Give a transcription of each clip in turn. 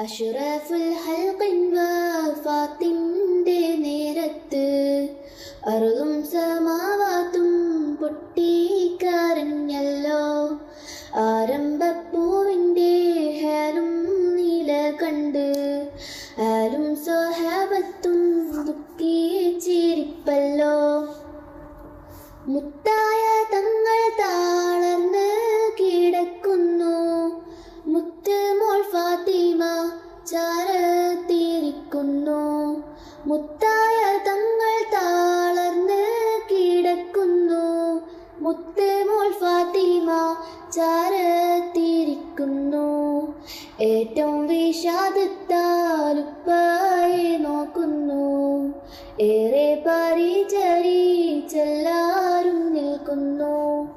അഷറഫുൽ ഹൽഖിൻ വഫാത്തിന്റെ നേരത്ത് അറുതും സമാവാത്തും പൊട്ടിക്കറിഞ്ഞല്ലോ ആരംഭപ്പൂവിന്റെ ഹാലും നില കണ്ട് ആരും സ്വഹാബത്തും ദുഃഖിച്ചിരിപ്പല്ലോ. മുത്തായ മോൾ ഫാത്തിമ ചാരത്തിരിക്കുന്നു. ഏറ്റവും വിഷാദത്താലുപ്പായി നോക്കുന്നു. ഏറെ പരിചരിച്ചെല്ലാരും നിൽക്കുന്നു.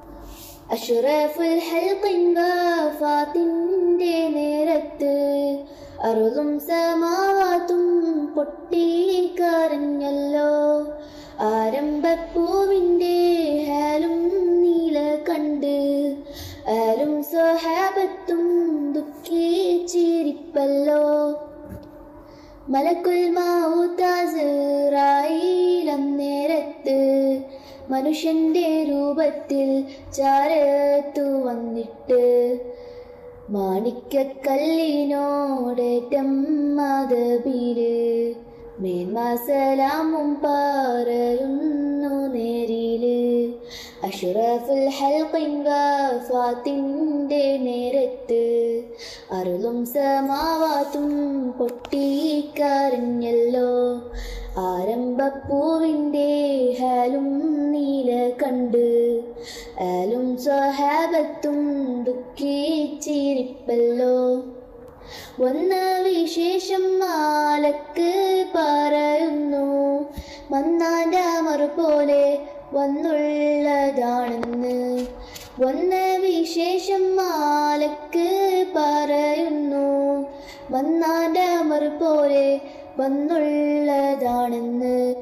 അഷുറഫുൽ ഹൽഖിൻ വഫാത്തിന്റെ നേരത്ത് അറുതും സമാവാത്തും പൊട്ടിക്കരഞ്ഞല്ലോ. ആരും സ്വഹാബത്തും ദുഃഖിച്ചിരിപ്പല്ലോ മലക്കുൽ മൗത്താസിറായിലന്നേരത്ത് മനുഷ്യന്റെ രൂപത്തിൽ ചാരത്തു വന്നിട്ട് മാണിക്കക്കല്ലിനോടേറ്റം മതബീര് മേന്മാസലാമും പറയുന്നു അഷറഫുൽ ഹൽഖിൻ വഫാത്തിന്റെ നേരത്ത് അരുളും സമാവാത്തും പൊട്ടിക്കറിഞ്ഞല്ലോ ആരംഭപ്പൂവിന്റെ ഹാലും നീല കണ്ട് ആലും സ്വഹാബത്തും ദുഃഖിച്ചിരിപ്പല്ലോ. വന്ന വിശേഷം മാലക്ക് പറയുന്നു പോലെ വന്നുള്ളതാണെന്ന്. വന്ന വിശേഷം മാലക്ക് പറയുന്നു. വന്നാന്റെ അമർ പോലെ വന്നുള്ളതാണെന്ന്.